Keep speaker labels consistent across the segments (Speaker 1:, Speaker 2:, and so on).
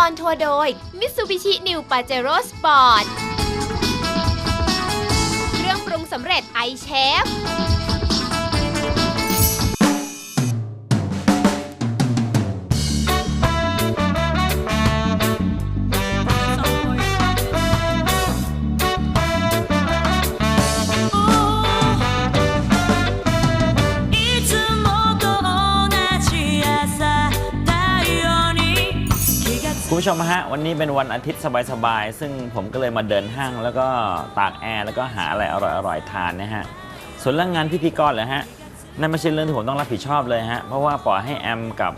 Speaker 1: ออนทัวร์โดย Mitsubishi New Pajero Sport เครื่องปรุงสำเร็จไอเชฟ
Speaker 2: ผู้ชมฮะวันนี้เป็นวันอาทิตย์สบายๆ ซึ่งผมก็เลยมาเดินห้างแล้วก็ตากแอร์แล้วก็หาอะไรอร่อยๆทานนะฮะส่วนเรื่องงานพิธีกรเหรอฮะนั่นไม่ใช่เรื่องที่ผมต้องรับผิดชอบเลยฮะเพราะว่าปล่อยให้แอมกับ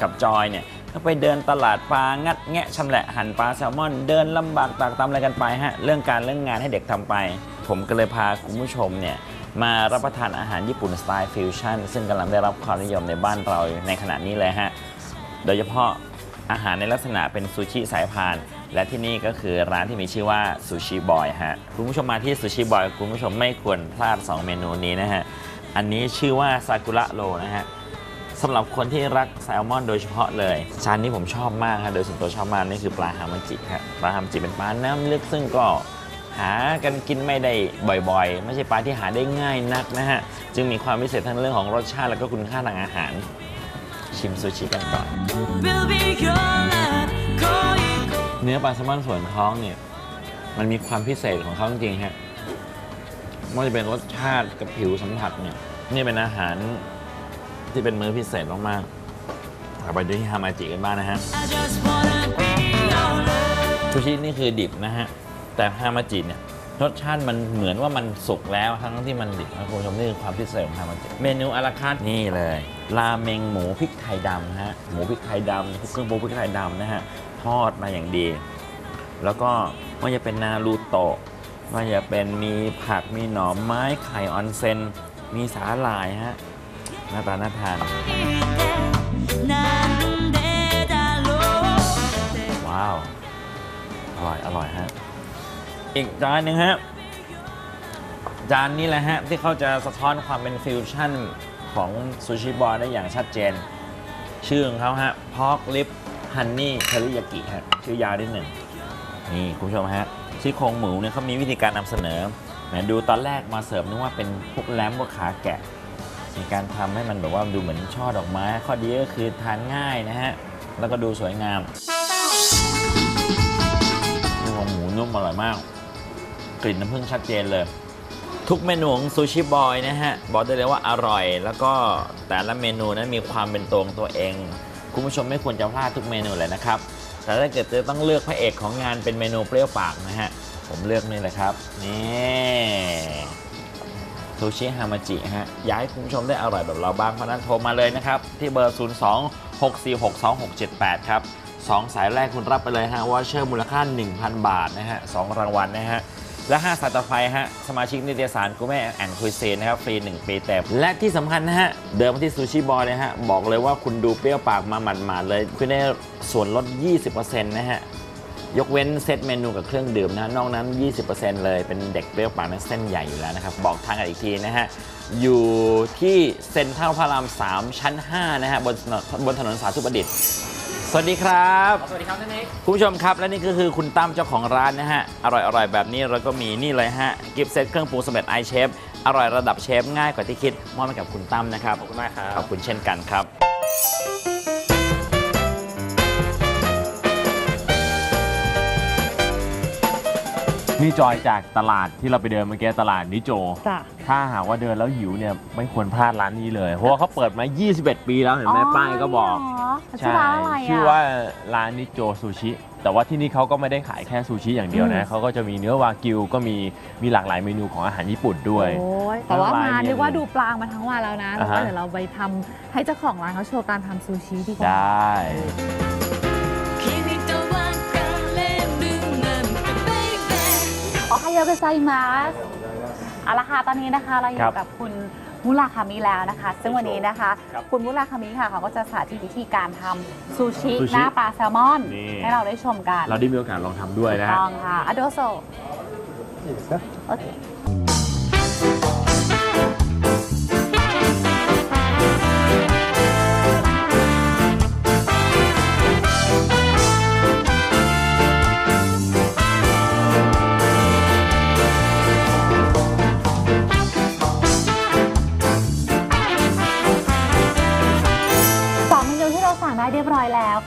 Speaker 2: กับจอยเนี่ยก็ไปเดินตลาดปลางัดแงะชำแหละหั่นปลาแซลมอน เดินลำบากตากตำอะไรกันไปฮะเรื่องการเรื่องงานให้เด็กทำไป ผมก็เลยพาคุณผู้ชมเนี่ยมารับประทานอาหารญี่ปุ่นสไตล์ฟิวชั่นซึ่งกำลังได้รับความนิยมในบ้านเราในขณะนี้เลยฮะโดยเฉพาะ อาหารในลักษณะเป็นซูชิสายพาน และที่นี่ก็คือร้านที่มีชื่อว่าซูชิบอยฮะคุณผู้ชมมาที่ซูชิบอยคุณผู้ชมไม่ควรพลาด 2 เมนูนี้นะฮะอันนี้ชื่อว่าซากุระโรนะฮะสำหรับคนที่รักแซลมอนโดยเฉพาะเลยจานนี้ผมชอบมากฮะโดยส่วนตัวชอบมากนี่คือปลาฮามาจิฮะปลาฮามาจิเป็นปลาน้ำลึกซึ่งก็หากันกินไม่ได้บ่อยๆ ไม่ใช่ปลาที่หาได้ง่ายนักนะฮะ จึงมีความพิเศษทั้งเรื่องของรสชาติและก็คุณค่าทางอาหาร ชิมซูชิกันก่อน
Speaker 3: Will be your love 恋
Speaker 2: เนื้อปลาแซลมอนส่วนท้องเนี่ย มันมีความพิเศษของเขาจริงๆฮะไม่ว่าจะเป็นรสชาติกับผิวสัมผัสเนี่ย นี่เป็นอาหารที่เป็นมื้อพิเศษมากๆเอาไปดูที่ฮามาจิกันบ้างนะฮะ
Speaker 3: I just wanna be your love
Speaker 2: ซูชินี่คือดิบนะฮะ แต่ฮามาจิเนี่ย รสชาติมันเหมือนว่ามันสุกแล้วทั้งที่มันดิบนะคุณผู้ชมนี่คือความพิเศษของทางมันเมนูอาราคาร์นี่เลยราเมงหมูพริกไทยดำฮะหมูพริกไทยดำเครื่องปรุงพริกไทยดำนะฮะทอดมาอย่างดี แล้วก็ไม่ว่าจะเป็นนารูโตะไม่ว่าจะเป็นมีผักมีหน่อไม้ไข่ออนเซนมีสาหร่ายฮะหน้าตาน่าทานว้าว อร่อย อร่อยฮะ อีกจานหนึ่งฮะ จานนี้แหละฮะ ที่เขาจะสะท้อนความเป็นฟิวชั่นของซูชิบอลได้อย่างชัดเจน ชื่อของเขาฮะพอกลิปฮันนี่เทริยากิฮะ ชื่อยาวนิดหนึ่ง นี่ คุณผู้ชมฮะซี่โครงหมูเนี่ยเขามีวิธีการนำเสนอแหมดูตอนแรกมาเสิร์ฟนึกว่าเป็นพวกแรมพวกขาแกะมีการทำให้มันแบบว่าดูเหมือนช่อดอกไม้ ข้อดีก็คือทานง่ายนะฮะ แล้วก็ดูสวยงามซี่โครงหมูนุ่มอร่อยมาก กลิ่นน้ำผึ้งชัดเจนเลย ทุกเมนูของซูชิบอยนะฮะ บอกได้เลยว่าอร่อย แล้วก็แต่ละเมนูนั้นมีความเป็นตัวของตัวเอง คุณผู้ชมไม่ควรจะพลาดทุกเมนูเลยนะครับ แต่ถ้าเกิดจะต้องเลือกพระเอกของงานเป็นเมนูเปรี้ยวปากนะฮะ ผมเลือกนี่เลยครับ นี่ซูชิฮามาจิฮะ อยากให้คุณผู้ชมได้อร่อยแบบเราบ้าง เพราะนั้นโทรมาเลยนะครับ ที่เบอร์ 0 2 6 4 6 2 6 7 8 ครับ2สายแรกคุณรับไปเลยฮะวอเชอร์มูลค่า 1,000 บาทนะฮะสองรางวัลนะฮะ และ 5สายต่อไปฮะ สมาชิกนิตยสารกูแม่แอนคุยเซนนะครับ ฟรี 1 ปีเต็มและที่สำคัญนะฮะ เดินมาที่ซูชิบอยเลยฮะ บอกเลยว่าคุณดูเปรี้ยวปากมาหมาดๆเลย คุณได้ส่วนลด 20%นะฮะ ยกเว้นเซตเมนูกับเครื่องดื่มนะนอกนั้น 20%เลยเป็นเด็กเปรี้ยวปากนั้นเส้นใหญ่อยู่แล้วนะครับ บอกทางกันอีกทีนะฮะอยู่ที่เซ็นทรัลพระราม 3 ชั้น 5 นะฮะบนบนถนนสาธุประดิษฐ์ สวัสดีครับ
Speaker 4: สวัสดีครับท่านเอก
Speaker 2: คุณผู้ชมครับ และนี่ก็คือคุณตั้มเจ้าของร้านนะฮะ อร่อยอร่อยแบบนี้เราก็มีนี่เลยฮะ กิฟต์เซตเครื่องปรุงสำเร็จไอเชฟอร่อยระดับเชฟง่ายกว่าที่คิดมอบให้กับคุณตั้มนะครับ
Speaker 4: ขอบคุณมากครับ
Speaker 2: ขอบคุณเช่นกันครับ
Speaker 4: นี่จอยจากตลาดที่เราไปเดินเมื่อกี้ตลาดนิโจ
Speaker 5: จ้ะ
Speaker 4: ถ้าหากว่าเดินแล้วหิวเนี่ยไม่ควรพลาดร้านนี้เลย เพราะว่าเขาเปิดมา 21 ปีแล้วเห็นไหมป้ายก็บอก
Speaker 5: ชื่อร้านอะไรอะ
Speaker 4: ชื่อว่าร้านนิโจซูชิ แต่ว่าที่นี่เขาก็ไม่ได้ขายแค่ซูชิอย่างเดียวนะ
Speaker 5: อืม
Speaker 4: เขาก็จะมีเนื้อวากิวก็มีมีหลากหลายเมนูของอาหารญี่ปุ่นด้วย
Speaker 5: โอ้ยแต่ว่า
Speaker 4: ทั้ง
Speaker 5: มา
Speaker 4: ร้านเนี่ย
Speaker 5: นึกว่าดูปลางมาทั้งวันแล้วนะแล้ว
Speaker 4: อ่า
Speaker 5: ก็
Speaker 4: ฮะ
Speaker 5: เดี๋ยวเราไปทำให้เจ้าของร้านเขาโชว์การทำซูชิดีก
Speaker 4: ได
Speaker 5: ว่า้
Speaker 3: 君
Speaker 5: โอคาโยเกไซมัสเอาละค่ะตอนนี้นะคะเราอ
Speaker 4: ครั
Speaker 5: ยู่
Speaker 4: บ
Speaker 5: กับคุณมุราคามิแล้วนะคะ ซึ่งวันนี้นะคะ
Speaker 4: ครับ
Speaker 5: คุณมุราคามิค่ะเขาก็จะสาธิตวิธีการทำซูชิ
Speaker 4: ซูชิ
Speaker 5: หน้าปลาแซลมอน
Speaker 4: นี่
Speaker 5: ให้เราได้ชมกัน
Speaker 4: เราได้มีโอกาสลองทำด้วยนะ
Speaker 5: ถูก
Speaker 4: ฮะ
Speaker 5: ต้องค่ะอโดโซโอเค
Speaker 3: 君と別れるな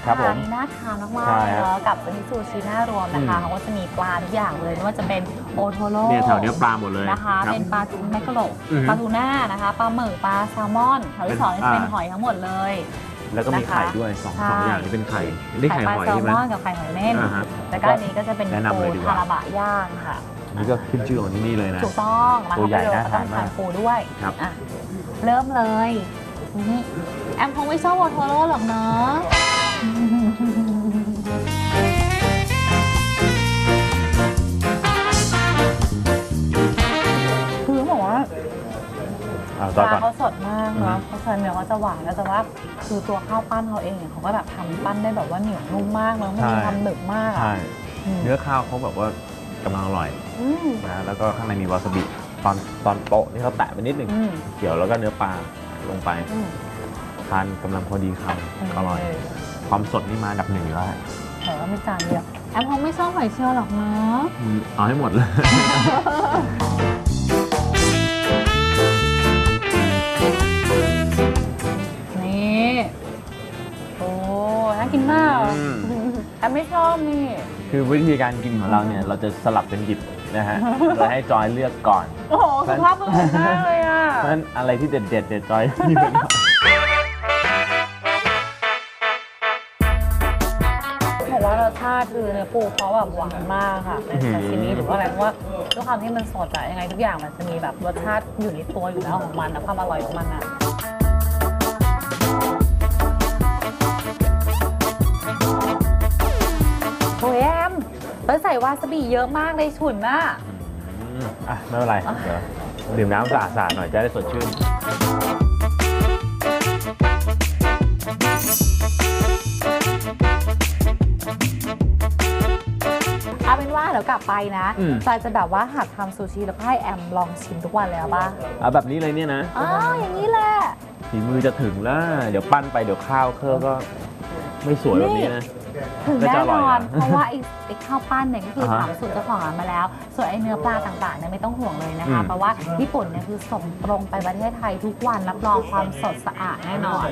Speaker 4: ครับผม
Speaker 5: อันนี้น่าทานมาก
Speaker 4: ใช่
Speaker 5: ๆเลย
Speaker 4: ครับ
Speaker 5: เนาะกับวันนี้ซูชิหน้ารวมนะคะ
Speaker 4: อืม
Speaker 5: เขาก็จะมีปลาทุกอย่างเลยไม่ว่าจะเป็นโอโทโร่
Speaker 4: เนี่ยแถวเนี้ยปลาหมดเลย
Speaker 5: นะคะ
Speaker 4: รับ
Speaker 5: เป็นปลาทูแมกกะโล
Speaker 4: อือฮึ
Speaker 5: ปลาทูน่านะคะปลาหมึกปลาแซลมอนแถวที่สองนี่จะเป็น
Speaker 4: อ่า
Speaker 5: หอยทั้งหมดเลย
Speaker 4: แล้วก็มี
Speaker 5: นะคะ
Speaker 4: ไข่ด้วยสอง
Speaker 5: ใช่
Speaker 4: สองอย่างนี้เป็นไข่นี่ไข่
Speaker 5: ปลา
Speaker 4: หอย
Speaker 5: แซล
Speaker 4: ใช่ไหม
Speaker 5: มอนกับไข่หอยเม่น
Speaker 4: อ่าฮะ
Speaker 5: แล้วก็อันนี้ก็จะเป็น
Speaker 4: แนะนำ
Speaker 5: ปู
Speaker 4: เลยดีกว่า
Speaker 5: ทาราบะย่างค่ะ
Speaker 4: นี่ก็ขึ้นชื่อของที่นี่เลยนะ
Speaker 5: ถูกต้องมา
Speaker 4: ตัวใหญ่
Speaker 5: เข้ไป
Speaker 4: น่า
Speaker 5: เลย
Speaker 4: ทาน
Speaker 5: ก็ต้อง
Speaker 4: มาก
Speaker 5: ปูด้วย
Speaker 4: ครับ
Speaker 5: อะเริ่มเลยนี่แอมคงไม่ชอบโอโทโร่หรอกเนาะ คือต้องบอกว่า
Speaker 4: อ่า
Speaker 5: ป
Speaker 4: ต่อ
Speaker 5: ลา
Speaker 4: ก่อน
Speaker 5: เขาสดมากเนาะ
Speaker 4: อืม
Speaker 5: เขาใส่เนื้อเขาจะหวานแล้วแต่ว่าคือตัวข้าวปั้นเขาเองเนี่ยเขาก็แบบทำปั้นได้แบบว่าเหนียวนุ่มมากแล้วมันมีความหนึบมากอะ
Speaker 4: ใช่
Speaker 5: อืม
Speaker 4: เนื้อข้าวเขาแบบว่ากำลังอร่อย
Speaker 5: อืม
Speaker 4: นะแล้วก็ข้างในมีวาซาบิตอนตอนโปะนี่เขาแตะไปนิดหนึ่ง
Speaker 5: อืม
Speaker 4: เกี่ยวแล้วก็เนื้อปลาลงไป
Speaker 5: อืม
Speaker 4: ทานกำลังพอดีคำอร่อย ความสดนี่มาอันดับหนึ่งอยู่แล้ว
Speaker 5: แต่ว่าไม่จานเดียวแอมคงไม่ชอบหอยเชลล์หรอกเนาะ
Speaker 4: อืมเอาให้หมดเลย
Speaker 5: นี่ โอ้น่ากินมาก
Speaker 4: อืม
Speaker 5: แอมไม่ชอบนี่
Speaker 4: คือวิธีการกินของเราเนี่ย เราจะสลับเป็นหยิบนะฮะโดยให้จอยเลือกก่อน
Speaker 5: โอ้โหสุภาพบุรุษมากเลยอะ
Speaker 4: เพราะฉะนั้นอะไรที่เด็ดๆเด็ดเด็ดจอยหยิบไปก่อน
Speaker 5: ว่ารสชาติคือเนื้อปูเขาแบบหวานมากค่ะในซาซิมิหรือว่าอะไรเพราะว่าด้วยความที่มันสดอะยังไงทุกอย่างมันจะมีแบบรสชาติอยู่ในตัวอยู่แล้วของมันนะความอร่อยของมันอะโอ้ยแอมแล้วใส่วาซาบิเยอะมากเลยฉุนน่ะ
Speaker 4: อืมอะ ไม่เป็นไร เดี๋ยว ดื่มน้ำสะอาดๆหน่อยจะได้สดชื่น
Speaker 5: เอาเป็นว่าเดี๋ยวกลับไปนะ
Speaker 4: อืม
Speaker 5: จอยจะแบบว่าหัดทำซูชิแล้วก็ให้แอมลองชิมทุกวันเลยเอาป่ะ
Speaker 4: เอาแบบนี้เลยเนี่ยนะ
Speaker 5: อ๋ออย่างนี้แหละ
Speaker 4: ฝีมือจะถึงแล้ว เดี๋ยวปั้นไปเดี๋ยวข้าวเครื่องก็ ไม่สวยแบบนี้นะ
Speaker 5: ถึง
Speaker 4: น่า
Speaker 5: แน่
Speaker 4: จะอร่
Speaker 5: น
Speaker 4: อย
Speaker 5: อน
Speaker 4: นะ
Speaker 5: เพราะว่าไอ้ไอ้ข้าวปั้นเนี่ยก็คือ
Speaker 4: อ่าฮะ
Speaker 5: ถามสูตรเจ้าของร้านมาแล้ว ส่วนไอ้เนื้อปลาต่างๆเนี่ยไม่ต้องห่วงเลยนะคะ
Speaker 4: อืม
Speaker 5: เพราะว่าญี่ปุ่นเนี่ยคือส่งตรงไปประเทศไทยทุกวันรับรองความสดสะอาดแน่นอน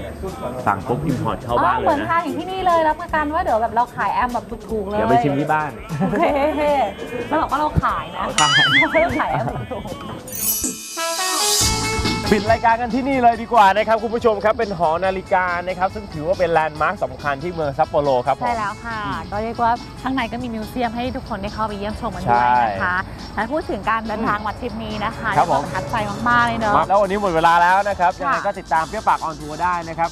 Speaker 4: สั่งปุ๊บอิมพอร์ตเข้าบ้าน
Speaker 5: อ๋อ
Speaker 4: เล
Speaker 5: เหมือยน
Speaker 4: นะ
Speaker 5: ทานอย่างที่นี่เลยรับประกันว่าเดี๋ยวแบบเราขายแอมแบบถูกๆเลย
Speaker 4: เดี๋ยวไปชิมที่บ้าน
Speaker 5: โอเคเราบอกว่าเราขายนะ
Speaker 4: ขาย
Speaker 5: เราขายแอมถูก
Speaker 4: ปิดรายการกันที่นี่เลยดีกว่านะครับคุณผู้ชมครับเป็นหอนาฬิกานะครับซึ่งถือว่าเป็นแลนด์มาร์คสำคัญที่เมืองซัปโปโรครับผม
Speaker 5: ใช่แล้วค่ะ ก็เรียกว่าข้างในก็มีมิวเซียมให้ทุกคนได้เข้าไปเยี่ยมชมกัน
Speaker 4: ใช่
Speaker 5: ด้วยนะคะและพูดถึงการเดินทางมาทริปนี้นะคะ
Speaker 4: ครับผม
Speaker 5: ประทับใจมากๆเลยเนอะ
Speaker 4: มาแล้ววันนี้หมดเวลาแล้วนะครับ
Speaker 5: ค่ะ
Speaker 4: ยังไงก็ติดตามเปรี้ยวปากออนทัวร์ได้นะครับ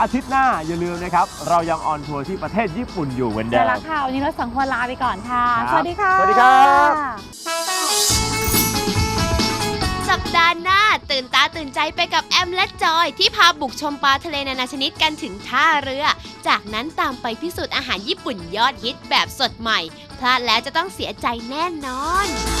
Speaker 4: อาทิตย์หน้าอย่าลืมนะครับเรายังออนทัวร์ที่ประเทศญี่ปุ่นอยู่เหมือนเดิ
Speaker 5: ใช่
Speaker 4: ม
Speaker 5: แล้วค่ะ วันนี้เราสองคนลาไปก่อนค่ะ
Speaker 4: ครับ
Speaker 5: สวัสดีค่ะ
Speaker 4: สวัสดีครับ
Speaker 1: สัปดาห์หน้าตื่นตา ตื่นใจไปกับแอมและจอย ที่พาบุกชมปลาทะเลนานาชนิดกันถึงท่าเรือ จากนั้นตามไปพิสูจน์อาหารญี่ปุ่นยอดฮิตแบบสดใหม่ พลาดแล้วจะต้องเสียใจแน่นอน